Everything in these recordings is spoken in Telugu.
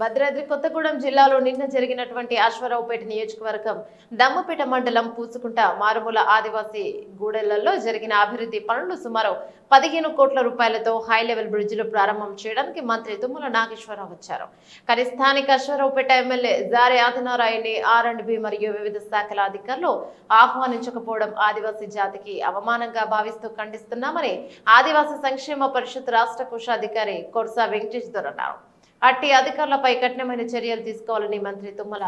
భద్రాద్రి కొత్తగూడెం జిల్లాలో నిన్న జరిగినటువంటి అశ్వరావుపేట నియోజకవర్గం దమ్మపేట మండలం పూసుకుంట మారుమూల ఆదివాసీ గూడెళ్ళలో జరిగిన అభివృద్ధి పనులు సుమారు పదిహేను కోట్ల రూపాయలతో హై లెవెల్ బ్రిడ్జిలు ప్రారంభం చేయడానికి మంత్రి తుమ్మల నాగేశ్వరరావు వచ్చారు. కానీ స్థానిక అశ్వరావుపేట ఎమ్మెల్యే జారే ఆదినారాయణని ఆర్ అండ్ బి మరియు వివిధ శాఖల అధికారులు ఆహ్వానించకపోవడం ఆదివాసీ జాతికి అవమానంగా భావిస్తూ ఖండిస్తున్నామని ఆదివాసీ సంక్షేమ పరిషత్ రాష్ట్ర కోశాధికారి కొర్సా వెంకటేశ్వర్ అన్నారు. అట్టి అధికారులపై కఠినమైన చర్యలు తీసుకోవాలని మంత్రి తుమ్మల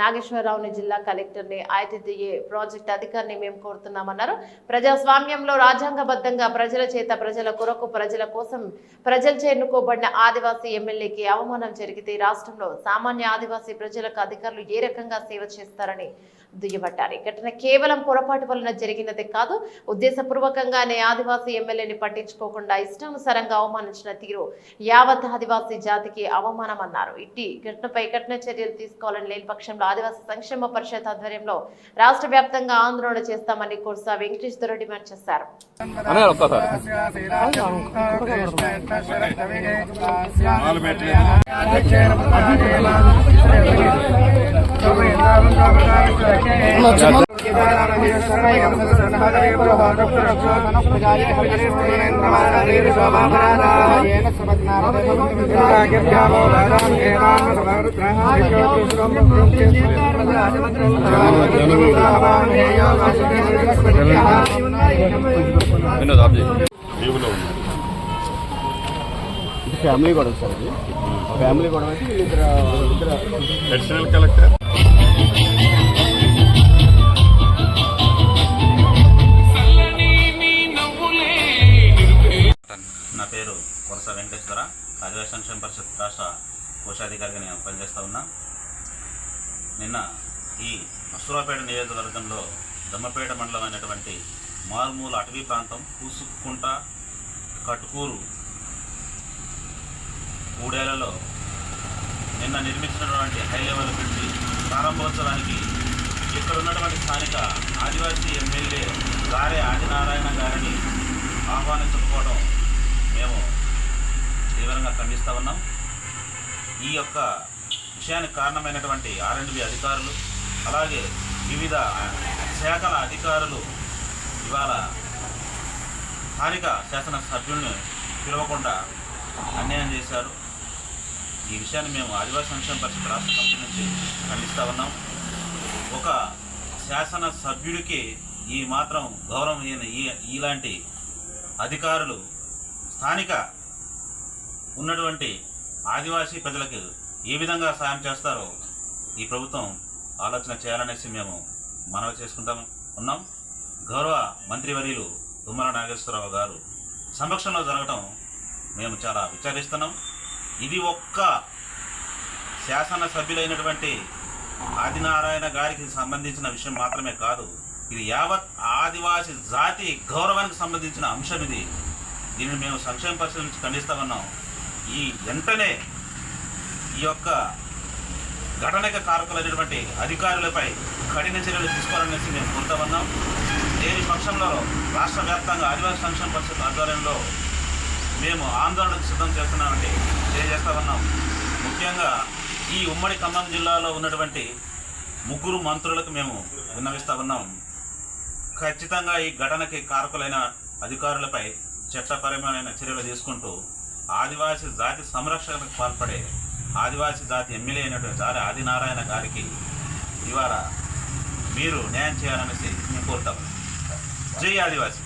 నాగేశ్వరరావుని జిల్లా కలెక్టర్ని ఐటీడీఏ ప్రాజెక్ట్ అధికారిని మేము కోరుతున్నామన్నారు. ప్రజాస్వామ్యంలో రాజ్యాంగబద్ధంగా ప్రజల చేత ప్రజల కొరకు ప్రజల కోసం ప్రజలచే ఎన్నుకోబడిన ఆదివాసీ ఎమ్మెల్యేకి అవమానం జరిగితే రాష్ట్రంలో సామాన్య ఆదివాసీ ప్రజలకు అధికారులు ఏ రకంగా సేవ చేస్తారని దుయ్యబట్టారు. ఘటన కేవలం పొరపాటు వలన జరిగినదే కాదు ఉద్దేశపూర్వకంగానే ఆదివాసీ ఎమ్మెల్యేని పట్టించుకోకుండా ఇష్టానుసారంగా అవమానించిన తీరు యావత్ ఆదివాసీ జాతికి అవమానం అన్నారు ఇట్టి ఘటనపై కఠిన చర్యలు తీసుకోవాలని లేని పక్షంలో ఆదివాసీ సంక్షేమ పరిషత్ ఆధ్వర్యంలో రాష్ట్ర వ్యాప్తంగా ఆందోళన చేస్తామని కుర్సా వెంకటేశ్వర డిమాండ్ చేశారు. ఫ్యామిలీ గొడవ సార్ ఫ్యామిలీ గొడవ అయితే వీళ్ళిద్దరు ఇద్దరు అడిషనల్ కలెక్టర్ పేరు వెంకటేశ్వర ఆదివాసీ సంక్షేమ పరిషత్ రాష్ట్ర కోశాధికారిగా నేను పనిచేస్తూ ఉన్నా. నిన్న ఈ అసురాపేట నియోజకవర్గంలో దమ్మపేట మండలం అయినటువంటి మారుమూల అటవీ ప్రాంతం పూసుకుంట కటుకూరు మూడేళ్ళలో నిన్న నిర్మించినటువంటి హై లెవెల్ బ్రిడ్జి ప్రారంభోత్సవానికి ఇక్కడ ఉన్నటువంటి స్థానిక ఆదివాసీ ఎమ్మెల్యే గారే ఆదినారాయణ గారిని ఆహ్వానించకపోవడం మేము తీవ్రంగా ఖండిస్తూ ఉన్నాం. ఈ యొక్క విషయానికి కారణమైనటువంటి ఆర్ఎండ్బి అధికారులు అలాగే వివిధ శాఖల అధికారులు ఇవాళ స్థానిక శాసన సభ్యుల్ని పిలవకుండా అన్యాయం చేశారు. ఈ విషయాన్ని మేము ఆదివాసీ సంక్షేమ పరిషత్ రాష్ట్ర కమిటీ నుంచి ఖండిస్తూ ఉన్నాం. ఒక శాసన సభ్యుడికి ఈ మాత్రం గౌరవం ఈ ఇలాంటి అధికారులు స్థానిక ఉన్నటువంటి ఆదివాసీ ప్రజలకు ఏ విధంగా సాయం చేస్తారో ఈ ప్రభుత్వం ఆలోచన చేయాలనేసి మేము మనవి చేసుకుంటాం ఉన్నాం. గౌరవ మంత్రివర్యులు తుమ్మల నాగేశ్వరరావు గారు సమక్షంలో జరగటం మేము చాలా విచారిస్తున్నాం. ఇది ఒక్క శాసనసభ్యులైనటువంటి ఆదినారాయణ గారికి సంబంధించిన విషయం మాత్రమే కాదు ఇది యావత్ ఆదివాసి జాతి గౌరవానికి సంబంధించిన అంశం ఇది. దీనిని మేము సంక్షేమ పరిశీలించి ఖండిస్తామన్నాం ఉన్నాం. ఈ వెంటనే ఈ యొక్క ఘటనక కారకులైనటువంటి అధికారులపై కఠిన చర్యలు తీసుకోవాలనేసి మేము కోరుతామన్నాం దేని పక్షంలో రాష్ట్ర వ్యాప్తంగా ఆదివాసీ సంక్షేమ పరిషత్ ఆధ్వర్యంలో మేము ఆందోళనకు సిద్ధం చేస్తున్నామండి. తెలియజేస్తామన్నాం ముఖ్యంగా ఈ ఉమ్మడి ఖమ్మం జిల్లాలో ఉన్నటువంటి ముగ్గురు మంత్రులకు మేము విన్నవిస్తా ఉన్నాం. ఖచ్చితంగా ఈ ఘటనకి కారకులైన అధికారులపై చట్టపరమైన చర్యలు తీసుకుంటూ ఆదివాసీ జాతి సంరక్షణకు పాల్పడే ఆదివాసీ జాతి ఎమ్మెల్యే అయినటువంటి జారి ఆదినారాయణ గారికి ఇవాళ మీరు న్యాయం చేయాలనేసి మేము కోరుతాం. జై ఆదివాసీ.